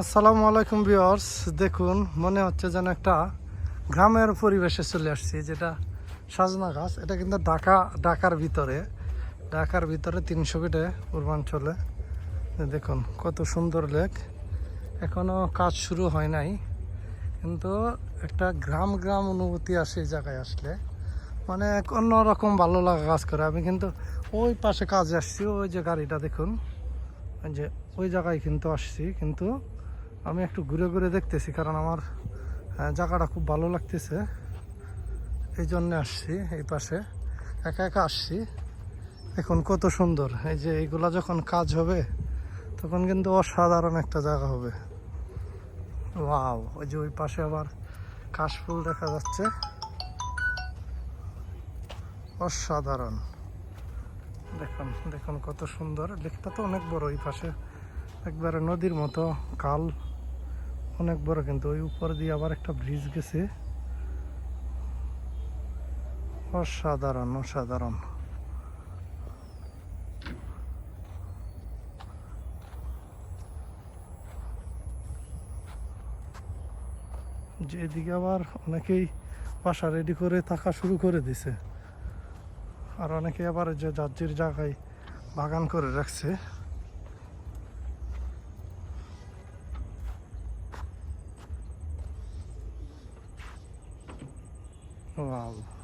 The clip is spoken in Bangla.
আসসালামু আলাইকুম ভিউয়ার্স। দেখুন, মনে হচ্ছে যেন একটা গ্রামের পরিবেশে চলে আসছি, যেটা সাজনা গাছ এটা কিন্তু ঢাকা, ঢাকার ভিতরে। ঢাকার ভিতরে তিনশো ফিটে পূর্বাঞ্চলে। দেখুন, কত সুন্দর লেক। এখনও কাজ শুরু হয় নাই। কিন্তু একটা গ্রাম গ্রাম অনুভূতি আসে এই জায়গায় আসলে। মানে অন্যরকম ভালো লাগা কাজ করে। আমি কিন্তু ওই পাশে কাজে আসছি, ওই যে গাড়িটা দেখুন। যে, ওই জায়গায় কিন্তু আসছি। কিন্তু আমি একটু ঘুরে ঘুরে দেখতেছি, কারণ আমার জায়গাটা খুব ভালো লাগতেছে। এই জন্যে আসছি, এই পাশে। একা একা আসছি। এখন কত সুন্দর, এই যে এইগুলা যখন কাজ হবে, তখন কিন্তু অসাধারণ একটা জায়গা হবে। ওয়াও, ওই যে ওই পাশে আবার কাশফুল দেখা যাচ্ছে। অসাধারণ। দেখুন দেখুন কত সুন্দর। লেকটা তো অনেক বড়, এই পাশে একবারে নদীর মতো, কাল। অনেক বড় কিন্তু ওই উপর দিয়ে আবার একটা ব্রিজ গেছে। অসাধারণ অসাধারণ। যে এদিকে আবার অনেকেই বাসা রেডি করে থাকা শুরু করে দিছে, আর অনেকে আবার যে যাত্রীর জায়গায় বাগান করে রাখছে। no.